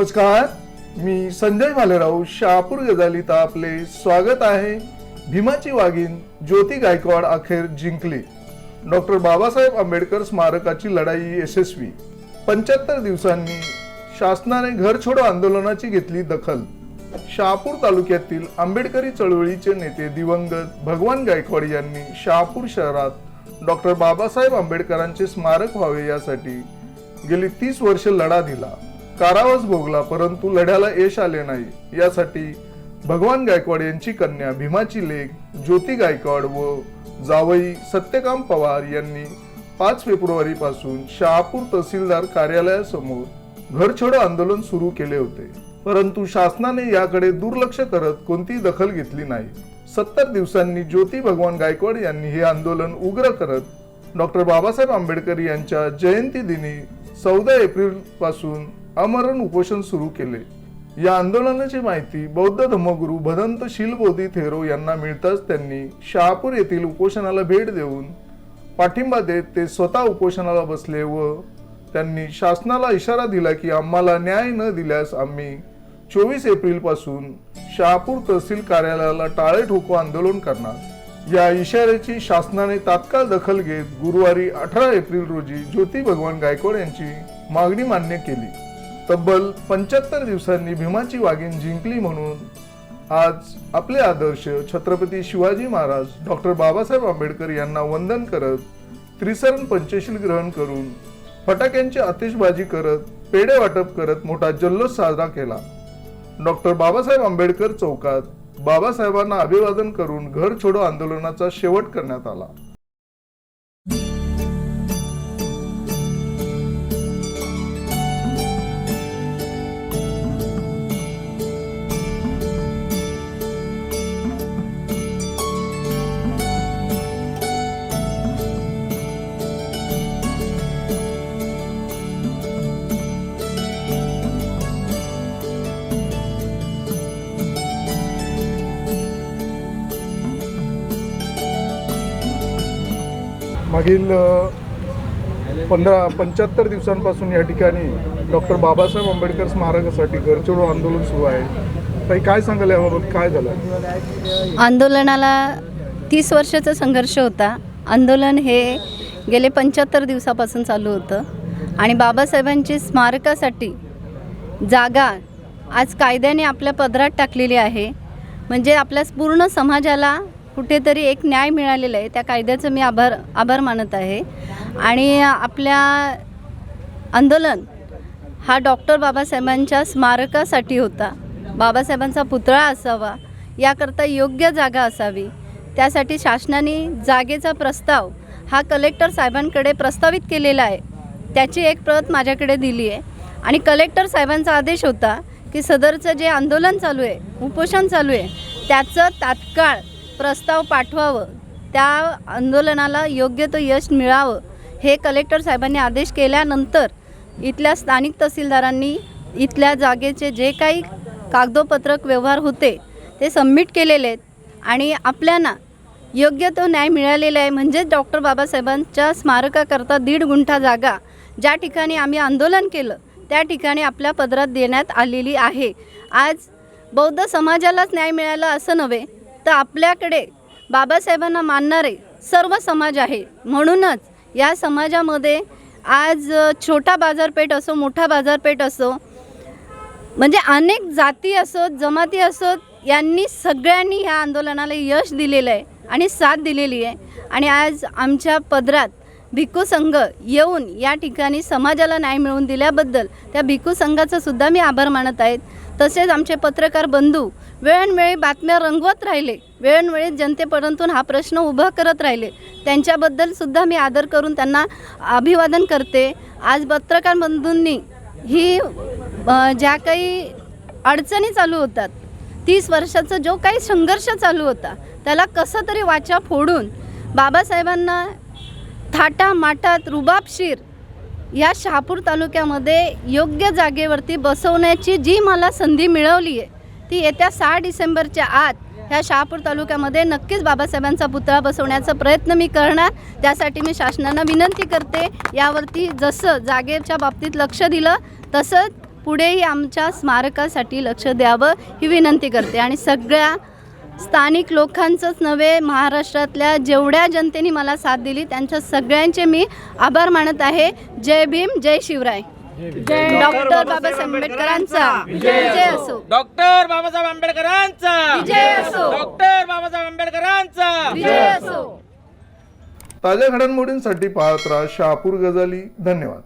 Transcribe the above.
नमस्कार मी संजय भालेराव शहापूर गजालीत आपले स्वागत आहे. भीमाची वाघीण ज्योती गायकवाड अखेर जिंकली. डॉक्टर बाबासाहेब आंबेडकर स्मारकाची लढाई यशस्वी. पंच्याहत्तर दिवसांनी शासनाने घर छोडो आंदोलनाची घेतली दखल. शहापूर तालुक्यातील आंबेडकरी चळवळीचे नेते दिवंगत भगवान गायकवाड यांनी शहापूर शहरात डॉक्टर बाबासाहेब आंबेडकरांचे स्मारक व्हावे यासाठी गेली तीस वर्ष लढा दिला. कारावास भोगला परंतु लढ्याला यश आले नाही. यासाठी भगवान गायकवाड यांची कन्या भीमाची लेख ज्योती गायकवाड व जावई सत्यकाम पवार यांनी पाच फेब्रुवारी पासून शहापूर तहसीलदार कार्यालयासमोर घर छोडो आंदोलन सुरू केले होते. परंतु शासनाने याकडे दुर्लक्ष करत कोणतीही दखल घेतली नाही. सत्तर दिवसांनी ज्योती भगवान गायकवाड यांनी हे आंदोलन उग्र करत डॉक्टर बाबासाहेब आंबेडकर यांच्या जयंती दिनी चौदा एप्रिल आमरण अमरण उपोषण सुरू केले. या आंदोलनाची माहिती बौद्ध धर्मगुरू भदंत शिलबोधी थेरो यांना मिळताच त्यांनी शहापूर येथील उपोषणाला भेट देऊन पाठिंबा देत ते स्वतः उपोषणाला बसले व त्यांनी शासनाला इशारा दिला की आम्हाला न्याय न दिल्यास आम्ही चोवीस एप्रिलपासून शहापूर तहसील कार्यालयाला टाळे ठोको आंदोलन करणार. या इशाऱ्याची शासनाने तात्काळ दखल घेत गुरुवारी अठरा एप्रिल रोजी ज्योती भगवान गायकवाड यांची मागणी मान्य केली. तब्बल पंच्याहत्तर दिवसांनी भीमाची वाघीण जिंकली म्हणून आज आपले आदर्श छत्रपती शिवाजी महाराज डॉक्टर बाबासाहेब आंबेडकर यांना वंदन करत त्रिसरण पंचशील ग्रहण करून फटाक्यांची आतिषबाजी करत पेढे वाटप करत मोठा जल्लोष साजरा केला. डॉक्टर बाबासाहेब आंबेडकर चौकात बाबासाहेबांना अभिवादन करून घर छोडो आंदोलनाचा शेवट करण्यात आला. मागील पंधरा पंच्याहत्तर दिवसांपासून या ठिकाणी डॉक्टर बाबासाहेब आंबेडकर स्मारकासाठी घरचोडो आंदोलन सुरू आहे. ताई काय सांगाल याबाबत? काय झालं? आंदोलनाला तीस वर्षाचा संघर्ष होता. आंदोलन हे गेले पंच्याहत्तर दिवसापासून चालू होतं. आणि बाबासाहेबांची स्मारकासाठी जागा आज कायद्याने आपल्या पदरात टाकलेली आहे. म्हणजे आपल्या पूर्ण समाजाला कुठेतरी एक न्याय मिळालेला आहे. त्या कायद्याचं मी आभार आभार मानत आहे. आणि आपल्या आंदोलन हा डॉक्टर बाबासाहेबांच्या स्मारकासाठी होता. बाबासाहेबांचा पुतळा असावा याकरता योग्य जागा असावी. त्यासाठी शासनाने जागेचा प्रस्ताव हा कलेक्टर साहेबांकडे प्रस्तावित केलेला आहे. त्याची एक प्रत माझ्याकडे दिली आहे. आणि कलेक्टर साहेबांचा आदेश होता की सदरचं जे आंदोलन चालू आहे उपोषण चालू आहे त्याचं तात्काळ प्रस्ताव पाठवावं. त्या आंदोलनाला योग्य तो यश मिळावं हे कलेक्टर साहेबांनी आदेश केल्यानंतर इथल्या स्थानिक तहसीलदारांनी इथल्या जागेचे जे काही कागदोपत्रक व्यवहार होते ते सबमिट केलेले आहेत. आणि आपल्याला योग्य तो न्याय मिळालेला आहे. म्हणजेच डॉक्टर बाबासाहेबांच्या स्मारकाकरता दीड गुंठा जागा ज्या ठिकाणी आम्ही आंदोलन केलं त्या ठिकाणी आपल्या पदरात देण्यात आलेली आहे. आज बौद्ध समाजालाच न्याय मिळाला असं नव्हे तर आपल्याकडे बाबासाहेबांना मानणारे सर्व समाज आहे. म्हणूनच या समाजामध्ये आज छोटा बाजारपेठ असो मोठा बाजारपेठ असो म्हणजे अनेक जाती असोत जमाती असोत यांनी सगळ्यांनी ह्या आंदोलनाला यश दिलेलं आहे आणि साथ दिलेली आहे. आणि आज आमच्या पदरात भिक्खू संघ येऊन या ठिकाणी समाजाला न्याय मिळवून दिल्याबद्दल त्या भिक्खू संघाचं सुद्धा मी आभार मानत आहेत तसेच आमचे पत्रकार बंधू वेळोवेळी बातम्या रंगवत राहिले. वेळोवेळी जनतेपर्यंत हा प्रश्न उभा करत राहिले. त्यांच्याबद्दल सुद्धा मी आदर करून त्यांना अभिवादन करते. आज पत्रकार बंधूंनी ही ज्या काही अडचणी चालू होतात तीस वर्षाचा जो काही संघर्ष चालू होता त्याला कसं तरी वाचा फोडून बाबासाहेबांना थाटा माटात रुबाबशीर या शहापूर तालुक्यामध्ये योग्य जागेवरती बसवण्याची जी मला संधी मिळवली आहे ती येत्या सहा डिसेंबरच्या आत ह्या शहापूर तालुक्यामध्ये नक्कीच बाबासाहेबांचा पुतळा बसवण्याचा प्रयत्न मी करणार. त्यासाठी मी शासनाला विनंती करते यावरती जसं जागेच्या बाबतीत लक्ष दिलं तसंच पुढेही आमच्या स्मारकासाठी लक्ष द्यावं ही विनंती करते. आणि सगळ्या स्थानिक लोकांचंच नव्हे महाराष्ट्रातल्या जेवढ्या जनतेने मला साथ दिली त्यांच्या सगळ्यांचे मी आभार मानत आहे. जय भीम जय शिवराय. डॉक्टर बाबासाहेब आंबेडकरांचा. विजय असो. डॉक्टर बाबासाहेब आंबेडकरांचा. विजय असो. डॉक्टर बाबासाहेब आंबेडकरांचा. विजय असो. ताज्या घडामोडींसाठी पाहत राहा शहापूर गजाली धन्यवाद.